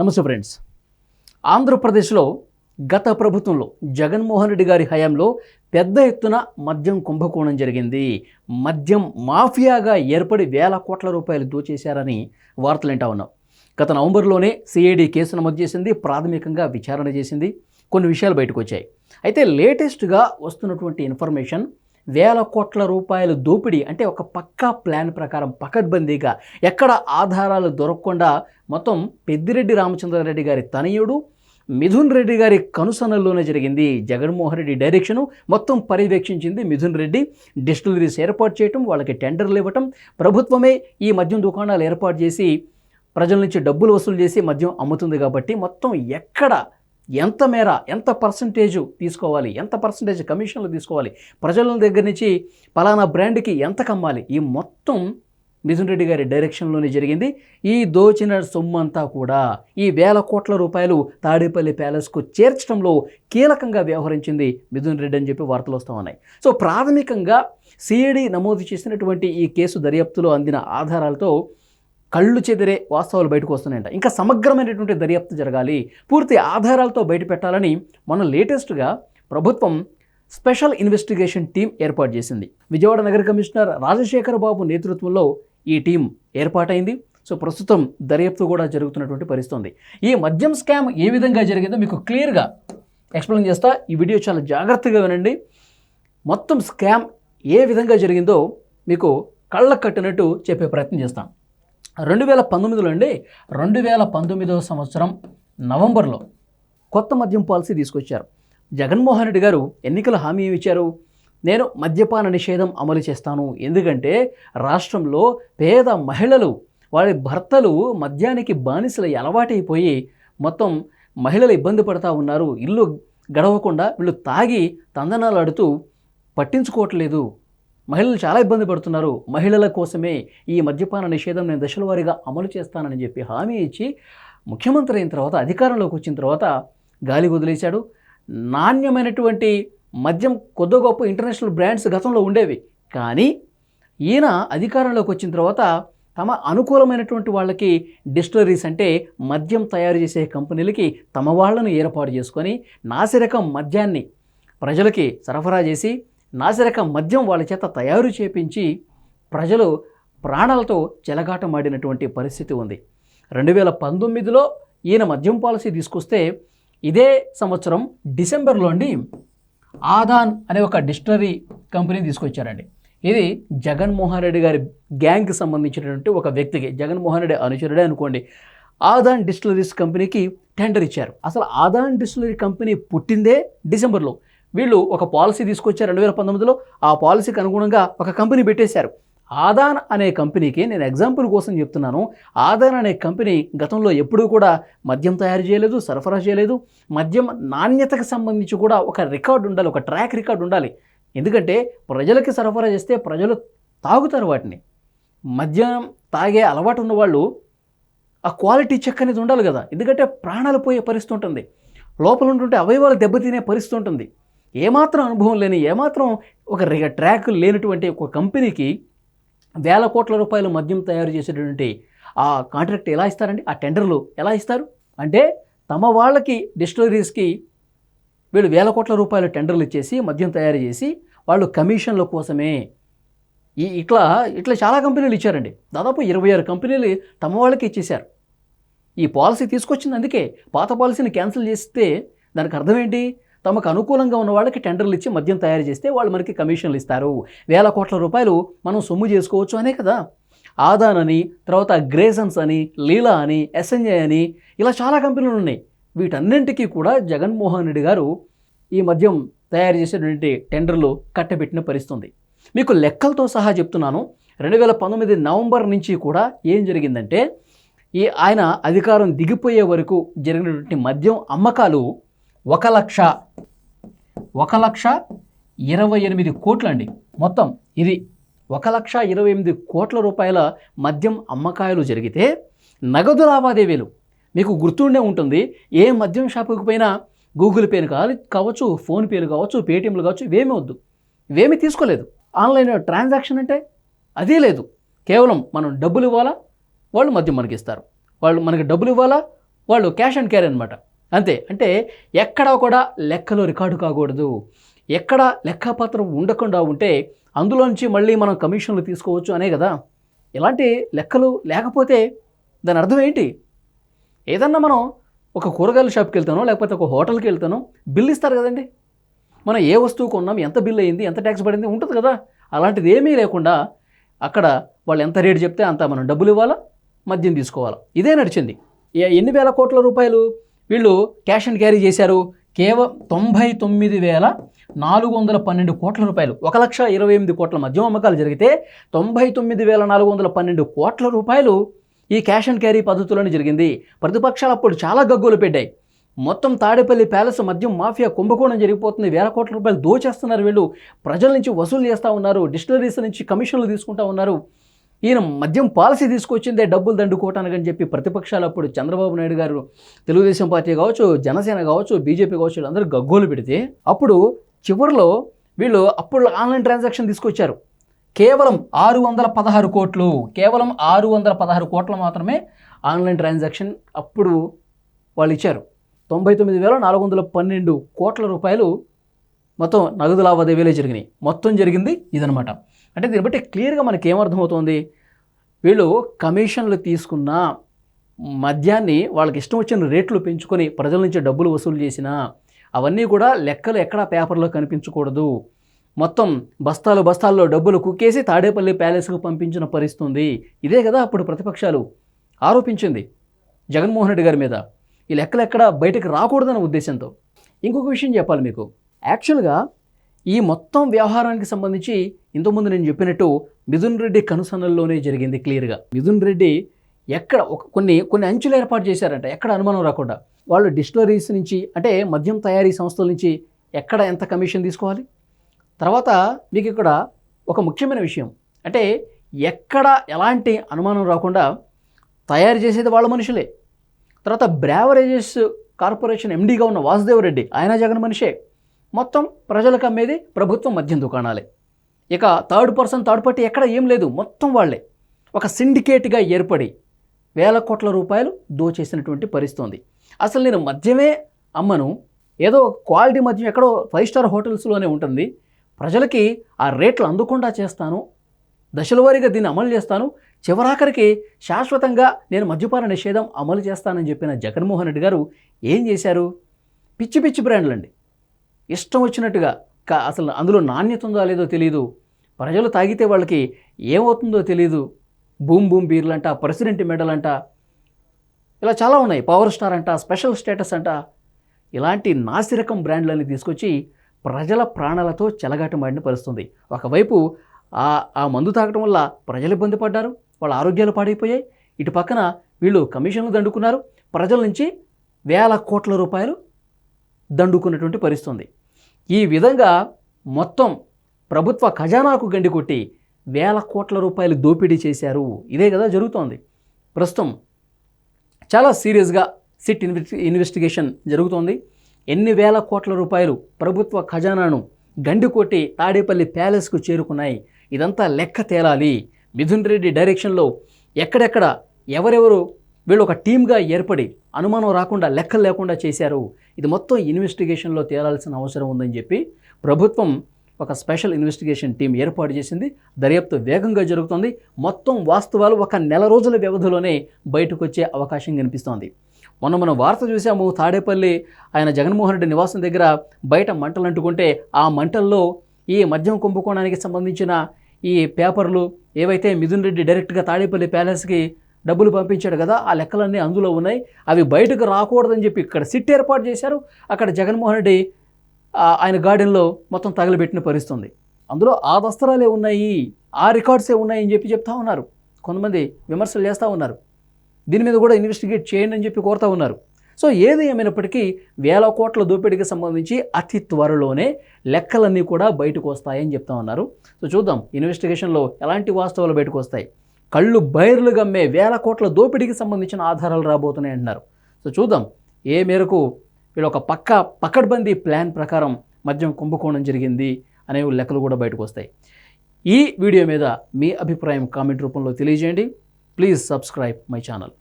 నమస్తే ఫ్రెండ్స్. ఆంధ్రప్రదేశ్లో గత ప్రభుత్వంలో జగన్మోహన్ రెడ్డి గారి హయాంలో పెద్ద ఎత్తున మద్యం కుంభకోణం జరిగింది. మద్యం మాఫియాగా ఏర్పడి వేల కోట్ల రూపాయలు దోచేశారని వార్తలు వింటా ఉన్నాం. గత నవంబర్లోనే సిఐడి కేసు నమోదు చేసింది ప్రాథమికంగా విచారణ చేసింది. కొన్ని విషయాలు బయటకు వచ్చాయి. అయితే లేటెస్ట్గా వస్తున్నటువంటి ఇన్ఫర్మేషన్ వేల కోట్ల రూపాయల దోపిడీ అంటే ఒక పక్కా ప్లాన్ ప్రకారం పకడ్బందీగా ఎక్కడ ఆధారాలు దొరకకుండా మొత్తం పెద్దిరెడ్డి రామచంద్రారెడ్డి గారి తనయుడు మిథున్ రెడ్డి గారి కనుసనల్లోనే జరిగింది. జగన్మోహన్ రెడ్డి డైరెక్షను మొత్తం పర్యవేక్షించింది మిథున్ రెడ్డి. డిస్టిలరీస్ ఏర్పాటు చేయటం వాళ్ళకి టెండర్లు ఇవ్వటం ప్రభుత్వమే ఈ మద్యం దుకాణాలు ఏర్పాటు చేసి ప్రజల నుంచి డబ్బులు వసూలు చేసి మద్యం అమ్ముతుంది కాబట్టి మొత్తం ఎక్కడ ఎంత మేర ఎంత పర్సంటేజ్ తీసుకోవాలి ఎంత పర్సంటేజ్ కమిషన్లు తీసుకోవాలి ప్రజల దగ్గర నుంచి పలానా బ్రాండ్కి ఎంత కమ్మాలి ఈ మొత్తం మిథున్ రెడ్డి గారి డైరెక్షన్లోనే జరిగింది. ఈ దోచిన సొమ్ము అంతా కూడా ఈ వేల కోట్ల రూపాయలు తాడేపల్లి ప్యాలెస్కు చేర్చడంలో కీలకంగా వ్యవహరించింది మిథున్ రెడ్డి అని చెప్పి వార్తలు వస్తూ ఉన్నాయి. సో ప్రాథమికంగా సిఐడి నమోదు చేసినటువంటి ఈ కేసు దర్యాప్తులో అందిన ఆధారాలతో కళ్ళు చెదిరే వాస్తవాలు బయటకు వస్తున్నాయంట. ఇంకా సమగ్రమైనటువంటి దర్యాప్తు జరగాలి. పూర్తి ఆధారాలతో బయట పెట్టాలని మొన్న లేటెస్ట్గా ప్రభుత్వం స్పెషల్ ఇన్వెస్టిగేషన్ టీం ఏర్పాటు చేసింది. విజయవాడ నగర కమిషనర్ రాజశేఖర బాబు నేతృత్వంలో ఈ టీం ఏర్పాటైంది. సో ప్రస్తుతం దర్యాప్తు కూడా జరుగుతున్నటువంటి పరిస్థితుంది. ఈ మద్యం స్కామ్ ఏ విధంగా జరిగిందో మీకు క్లియర్గా ఎక్స్ప్లెయిన్ చేస్తా. ఈ వీడియో చాలా జాగ్రత్తగా వినండి. మొత్తం స్కామ్ ఏ విధంగా జరిగిందో మీకు కళ్ళకు కట్టినట్టు చెప్పే ప్రయత్నం చేస్తాం. రెండు వేల పంతొమ్మిదిలో అండి రెండు వేల పంతొమ్మిదవ సంవత్సరం నవంబర్లో కొత్త మద్యం పాలసీ తీసుకొచ్చారు. జగన్మోహన్ రెడ్డి గారు ఎన్నికల హామీ ఏమి ఇచ్చారు? నేను మద్యపాన నిషేధం అమలు చేస్తాను. ఎందుకంటే రాష్ట్రంలో పేద మహిళలు వారి భర్తలు మద్యానికి బానిసలు అలవాటైపోయి మొత్తం మహిళలు ఇబ్బంది పడతా ఉన్నారు. ఇల్లు గడవకుండా వీళ్ళు తాగి తందనాలు ఆడుతూ పట్టించుకోవట్లేదు. మహిళలు చాలా ఇబ్బంది పడుతున్నారు. మహిళల కోసమే ఈ మద్యపాన నిషేధం నేను దశల వారీగా అమలు చేస్తానని చెప్పి హామీ ఇచ్చి ముఖ్యమంత్రి అయిన తర్వాత అధికారంలోకి వచ్చిన తర్వాత గాలి వదిలేశాడు. నాణ్యమైనటువంటి మద్యం కొద్ది గొప్ప ఇంటర్నేషనల్ బ్రాండ్స్ గతంలో ఉండేవి. కానీ ఈయన అధికారంలోకి వచ్చిన తర్వాత తమ అనుకూలమైనటువంటి వాళ్ళకి డిస్టిలరీస్ అంటే మద్యం తయారు చేసే కంపెనీలకి తమ వాళ్ళను ఏర్పాటు చేసుకొని నాసిరకం మద్యాన్ని ప్రజలకి సరఫరా చేసి నాసిరకం మద్యం వాళ్ళ చేత తయారు చేపించి ప్రజలు ప్రాణాలతో చెలగాటమాడినటువంటి పరిస్థితి ఉంది. రెండు వేల పంతొమ్మిదిలో ఈయన మద్యం పాలసీ తీసుకొస్తే ఇదే సంవత్సరం డిసెంబర్లో అండి ఆదాన్ అనే ఒక డిస్టిలరీ కంపెనీ తీసుకొచ్చారండి. ఇది జగన్మోహన్ రెడ్డి గారి గ్యాంగ్కి సంబంధించినటువంటి ఒక వ్యక్తికి జగన్మోహన్ రెడ్డి అనుచరుడే అనుకోండి ఆదాన్ డిస్టిలరీస్ కంపెనీకి టెండర్ ఇచ్చారు. అసలు ఆదాన్ డిస్టిలరీ కంపెనీ పుట్టిందే డిసెంబర్లో. వీళ్ళు ఒక పాలసీ తీసుకొచ్చారు రెండు వేల పంతొమ్మిదిలో. ఆ పాలసీకి అనుగుణంగా ఒక కంపెనీ పెట్టేశారు. ఆదాన్ అనే కంపెనీకి నేను ఎగ్జాంపుల్ కోసం చెప్తున్నాను. ఆదాన్ అనే కంపెనీ గతంలో ఎప్పుడూ కూడా మద్యం తయారు చేయలేదు సరఫరా చేయలేదు. మద్యం నాణ్యతకు సంబంధించి కూడా ఒక రికార్డు ఉండాలి ఒక ట్రాక్ రికార్డు ఉండాలి. ఎందుకంటే ప్రజలకి సరఫరా చేస్తే ప్రజలు తాగుతారు వాటిని. మద్యం తాగే అలవాటు ఉన్నవాళ్ళు ఆ క్వాలిటీ చెక్ అనేది ఉండాలి కదా. ఎందుకంటే ప్రాణాలు పోయే పరిస్థితి ఉంటుంది. లోపల ఉంటుంటే అవయవాలు దెబ్బతినే పరిస్థితి ఉంటుంది. ఏమాత్రం అనుభవం లేని ఏమాత్రం ఒక ట్రాక్ లేనటువంటి ఒక కంపెనీకి వేల కోట్ల రూపాయలు మద్యం తయారు చేసేటటువంటి ఆ కాంట్రాక్ట్ ఎలా ఇస్తారండి? ఆ టెండర్లు ఎలా ఇస్తారు? అంటే తమ వాళ్ళకి డిస్టిలరీస్కి వీళ్ళు వేల కోట్ల రూపాయల టెండర్లు ఇచ్చేసి మద్యం తయారు చేసి వాళ్ళు కమిషన్ల కోసమే ఈ ఇట్లా ఇట్లా చాలా కంపెనీలు ఇచ్చారండి. దాదాపు ఇరవై ఆరు కంపెనీలు తమ వాళ్ళకి ఇచ్చేశారు. ఈ పాలసీ తీసుకొచ్చింది అందుకే. పాత పాలసీని క్యాన్సిల్ చేస్తే దానికి అర్థం ఏంటి? తమకు అనుకూలంగా ఉన్న వాళ్ళకి టెండర్లు ఇచ్చి మద్యం తయారు చేస్తే వాళ్ళు మనకి కమిషన్లు ఇస్తారు. వేల కోట్ల రూపాయలు మనం సొమ్ము చేసుకోవచ్చు అనే కదా. ఆదాన్ అని తర్వాత గ్రేసన్స్ అని లీలా అని ఎస్ఎన్జే అని ఇలా చాలా కంపెనీలు ఉన్నాయి. వీటన్నింటికీ కూడా జగన్మోహన్ రెడ్డి గారు ఈ మద్యం తయారు చేసేటువంటి టెండర్లు కట్టబెట్టిన పరిస్థితుంది. మీకు లెక్కలతో సహా చెప్తున్నాను. రెండు వేల పంతొమ్మిది నవంబర్ నుంచి కూడా ఏం జరిగిందంటే ఈ ఆయన అధికారం దిగిపోయే వరకు జరిగినటువంటి మద్యం అమ్మకాలు ఒక లక్ష ఒక లక్ష ఇరవై ఎనిమిది కోట్లండి మొత్తం ఇది ఒక లక్ష ఇరవై ఎనిమిది కోట్ల రూపాయల మద్యం అమ్మకాయలు జరిగితే నగదు లావాదేవీలు మీకు గుర్తుండే ఉంటుంది ఏ మద్యం షాపుకి పోయినా గూగుల్ పేలు కావాలి కావచ్చు ఫోన్పేలు కావచ్చు పేటిఎంలు కావచ్చు ఇవేమీ వద్దు. ఇవేమీ తీసుకోలేదు. ఆన్లైన్ ట్రాన్సాక్షన్ అంటే అదే లేదు. కేవలం మనం డబ్బులు ఇవ్వాలా వాళ్ళు మద్యం మనకి ఇస్తారు వాళ్ళు మనకి డబ్బులు ఇవ్వాలా వాళ్ళు క్యాష్ అండ్ క్యారీ అనమాట అంతే. అంటే ఎక్కడా కూడా లెక్కలో రికార్డు కాకూడదు. ఎక్కడ లెక్కపత్రం ఉండకుండా ఉంటే అందులో నుంచి మళ్ళీ మనం కమిషన్లు తీసుకోవచ్చు అనే కదా. ఇలాంటి లెక్కలు లేకపోతే దాని అర్థం ఏంటి? ఏదన్నా మనం ఒక కూరగాయల షాప్కి వెళ్తానో లేకపోతే ఒక హోటల్కి వెళ్తానో బిల్ ఇస్తారు కదండి. మనం ఏ వస్తువు కొన్నాం ఎంత బిల్ అయింది ఎంత ట్యాక్స్ పడింది ఉంటుంది కదా. అలాంటిది ఏమీ లేకుండా అక్కడ వాళ్ళు ఎంత రేటు చెప్తే అంత మనం డబ్బులు ఇవ్వాలా మద్యం తీసుకోవాలా. ఇదే నడిచింది. ఎన్ని వేల కోట్ల రూపాయలు వీళ్ళు క్యాష్ అండ్ క్యారీ చేశారు. కేవలం తొంభై తొమ్మిది వేల నాలుగు వందల పన్నెండు కోట్ల రూపాయలు. ఒక లక్ష ఇరవై ఎనిమిది కోట్ల మద్యం అమ్మకాలు జరిగితే తొంభై తొమ్మిది వేల నాలుగు వందల పన్నెండు కోట్ల రూపాయలు ఈ క్యాష్ అండ్ క్యారీ పద్ధతిలోనే జరిగింది. ప్రతిపక్షాలు అప్పుడు చాలా గగ్గులు పెట్టాయి. మొత్తం తాడేపల్లి ప్యాలెస్ మద్యం మాఫియా కుంభకోణం జరిగిపోతుంది. వేల కోట్ల రూపాయలు దోచేస్తున్నారు వీళ్ళు. ప్రజల నుంచి వసూలు చేస్తూ ఉన్నారు. డిస్టిలరీస్ నుంచి కమిషన్లు తీసుకుంటా ఉన్నారు. ఈయన మద్యం పాలసీ తీసుకొచ్చిందే డబ్బులు దండుకోవటానికి అని చెప్పి ప్రతిపక్షాలు అప్పుడు చంద్రబాబు నాయుడు గారు తెలుగుదేశం పార్టీ కావచ్చు జనసేన కావచ్చు బీజేపీ కావచ్చు వీళ్ళందరూ గగ్గోలు పెడితే అప్పుడు చివరిలో వీళ్ళు అప్పుడు ఆన్లైన్ ట్రాన్సాక్షన్ తీసుకొచ్చారు. కేవలం ఆరు వందల పదహారు కోట్లు కేవలం ఆరు వందల పదహారు కోట్లు మాత్రమే ఆన్లైన్ ట్రాన్సాక్షన్ అప్పుడు వాళ్ళు ఇచ్చారు. తొంభై తొమ్మిది వేల నాలుగు వందల పన్నెండు కోట్ల రూపాయలు మొత్తం నగదు లావాదేవీలే జరిగినాయి. మొత్తం జరిగింది ఇదనమాట అంటే దీన్ని బట్టి క్లియర్గా మనకి ఏమర్థమవుతుంది? వీళ్ళు కమిషన్లు తీసుకున్న మద్యాన్ని వాళ్ళకి ఇష్టం వచ్చిన రేట్లు పెంచుకొని ప్రజల నుంచి డబ్బులు వసూలు చేసినా అవన్నీ కూడా లెక్కలు ఎక్కడా పేపర్లో కనిపించకూడదు. మొత్తం బస్తాలు బస్తాల్లో డబ్బులు కుక్కేసి తాడేపల్లి ప్యాలెస్కు పంపించిన పరిస్థితుంది. ఇదే కదా అప్పుడు ప్రతిపక్షాలు ఆరోపించింది జగన్మోహన్ రెడ్డి గారి మీద. ఈ లెక్కలు ఎక్కడ బయటకు రాకూడదన్న ఉద్దేశంతో. ఇంకొక విషయం చెప్పాలి మీకు. యాక్చువల్గా ఈ మొత్తం వ్యవహారానికి సంబంధించి ఇంతకుముందు నేను చెప్పినట్టు మిథున్ రెడ్డి కనుసన్నల్లోనే జరిగింది క్లియర్గా. మిథున్ రెడ్డి ఎక్కడ ఒక కొన్ని కొన్ని అంచులు ఏర్పాటు చేశారంట ఎక్కడ అనుమానం రాకుండా. వాళ్ళు డిస్టిలరీస్ నుంచి అంటే మద్యం తయారీ సంస్థల నుంచి ఎక్కడ ఎంత కమిషన్ తీసుకోవాలి? తర్వాత మీకు ఇక్కడ ఒక ముఖ్యమైన విషయం. అంటే ఎక్కడ ఎలాంటి అనుమానం రాకుండా తయారు చేసేది వాళ్ళ మనుషులే. తర్వాత బ్రావరేజెస్ కార్పొరేషన్ ఎండీగా ఉన్న వాసుదేవ్ రెడ్డి ఆయన జగన్ మనిషే. మొత్తం ప్రజలకు అమ్మేది ప్రభుత్వం మద్యం దుకాణాలే. ఇక థర్డ్ పర్సన్ థర్డ్ పార్టీ ఎక్కడ ఏం లేదు మొత్తం వాళ్ళే. ఒక సిండికేట్గా ఏర్పడి వేల కోట్ల రూపాయలు దోచేసినటువంటి పరిస్థితి ఉంది అసలు నేను మద్యమే అమ్మను ఏదో క్వాలిటీ మద్యం ఎక్కడో ఫైవ్ స్టార్ హోటల్స్లోనే ఉంటుంది. ప్రజలకి ఆ రేట్లు అందకుండా చేస్తాను దశల వారీగా దీన్ని అమలు చేస్తాను. చివరాఖరికి శాశ్వతంగా నేను మద్యపాన నిషేధం అమలు చేస్తానని చెప్పిన జగన్మోహన్ రెడ్డి గారు ఏం చేశారు? పిచ్చి పిచ్చి బ్రాండ్లండి. ఇష్టం వచ్చినట్టుగా కా- అసలు అందులో నాణ్యత ఉందో లేదో తెలియదు ప్రజలు తాగితే వాళ్ళకి ఏమవుతుందో తెలియదు బూమ్ బూమ్ బీర్లు అంట ప్రెసిడెంట్ మెడల్ అంట ఇలా చాలా ఉన్నాయి. పవర్ స్టార్ అంట స్పెషల్ స్టేటస్ అంట. ఇలాంటి నాసిరకం బ్రాండ్లని తీసుకొచ్చి ప్రజల ప్రాణాలతో చెలగాటమాడిన పరుస్తుంది ఒకవైపు ఆ ఆ మందు తాగటం వల్ల ప్రజలు ఇబ్బంది పడ్డారు వాళ్ళ ఆరోగ్యాలు పాడైపోయాయి. ఇటు పక్కన వీళ్ళు కమిషన్లు దండుకున్నారు. ప్రజల నుంచి వేల కోట్ల రూపాయలు దండుకున్నటువంటి పరిస్థితుంది. ఈ విధంగా మొత్తం ప్రభుత్వ ఖజానాకు గండి కొట్టి వేల కోట్ల రూపాయలు దోపిడీ చేశారు. ఇదే కదా జరుగుతోంది. ప్రస్తుతం చాలా సీరియస్గా సిట్ ఇన్వెస్టి ఇన్వెస్టిగేషన్ జరుగుతోంది. ఎన్ని వేల కోట్ల రూపాయలు ప్రభుత్వ ఖజానాను గండి కొట్టి తాడేపల్లి ప్యాలెస్కు చేరుకున్నాయి. ఇదంతా లెక్క తేలాలి. మిథున్ రెడ్డి డైరెక్షన్లో ఎక్కడెక్కడ ఎవరెవరు వీళ్ళు ఒక టీమ్గా ఏర్పడి అనుమానం రాకుండా లెక్కలు లేకుండా చేశారు. ఇది మొత్తం ఇన్వెస్టిగేషన్లో తేలాల్సిన అవసరం ఉందని చెప్పి ప్రభుత్వం ఒక స్పెషల్ ఇన్వెస్టిగేషన్ టీం ఏర్పాటు చేసింది. దర్యాప్తు వేగంగా జరుగుతోంది. మొత్తం వాస్తవాలు ఒక నెల రోజుల వ్యవధిలోనే బయటకు వచ్చే అవకాశం కనిపిస్తోంది. మొన్న మనం వార్త చూసాము తాడేపల్లి ఆయన జగన్మోహన్ రెడ్డి నివాసం దగ్గర బయట మంటలు అంటుకుంటే ఆ మంటల్లో ఈ మద్యం కుంభకోణానికి సంబంధించిన ఈ పేపర్లు ఏవైతే మిథున్ రెడ్డి డైరెక్ట్గా తాడేపల్లి ప్యాలెస్కి డబ్బులు పంపించాడు కదా ఆ లెక్కలన్నీ అందులో ఉన్నాయి. అవి బయటకు రాకూడదని చెప్పి ఇక్కడ సిట్ ఏర్పాటు చేశారు. అక్కడ జగన్మోహన్ రెడ్డి ఆయన గార్డెన్లో మొత్తం తగలబెట్టిన పరిస్థితుంది. అందులో ఆ దస్తరాలే ఉన్నాయి ఆ రికార్డ్సే ఉన్నాయి అని చెప్పి చెప్తా ఉన్నారు. కొంతమంది విమర్శలు చేస్తూ ఉన్నారు. దీని మీద కూడా ఇన్వెస్టిగేట్ చేయండి అని చెప్పి కోరుతూ ఉన్నారు. సో ఏది ఏమైనప్పటికీ వేల కోట్ల దోపిడీకి సంబంధించి అతి త్వరలోనే లెక్కలన్నీ కూడా బయటకు వస్తాయని చెప్తా ఉన్నారు. సో చూద్దాం ఇన్వెస్టిగేషన్లో ఎలాంటి వాస్తవాలు బయటకు వస్తాయి. కళ్ళు బైర్లు గమ్మే వేల కోట్ల దోపిడీకి సంబంధించిన ఆధారాలు రాబోతున్నాయి అంటున్నారు. సో చూద్దాం ఏ మేరకు వీళ్ళు ఒక పక్క పకడ్బందీ ప్లాన్ ప్రకారం మద్యం కుంభకోణం జరిగింది అనే లెక్కలు కూడా బయటకు వస్తాయి. ఈ వీడియో మీద మీ అభిప్రాయం కామెంట్ రూపంలో తెలియజేయండి. Please subscribe my channel.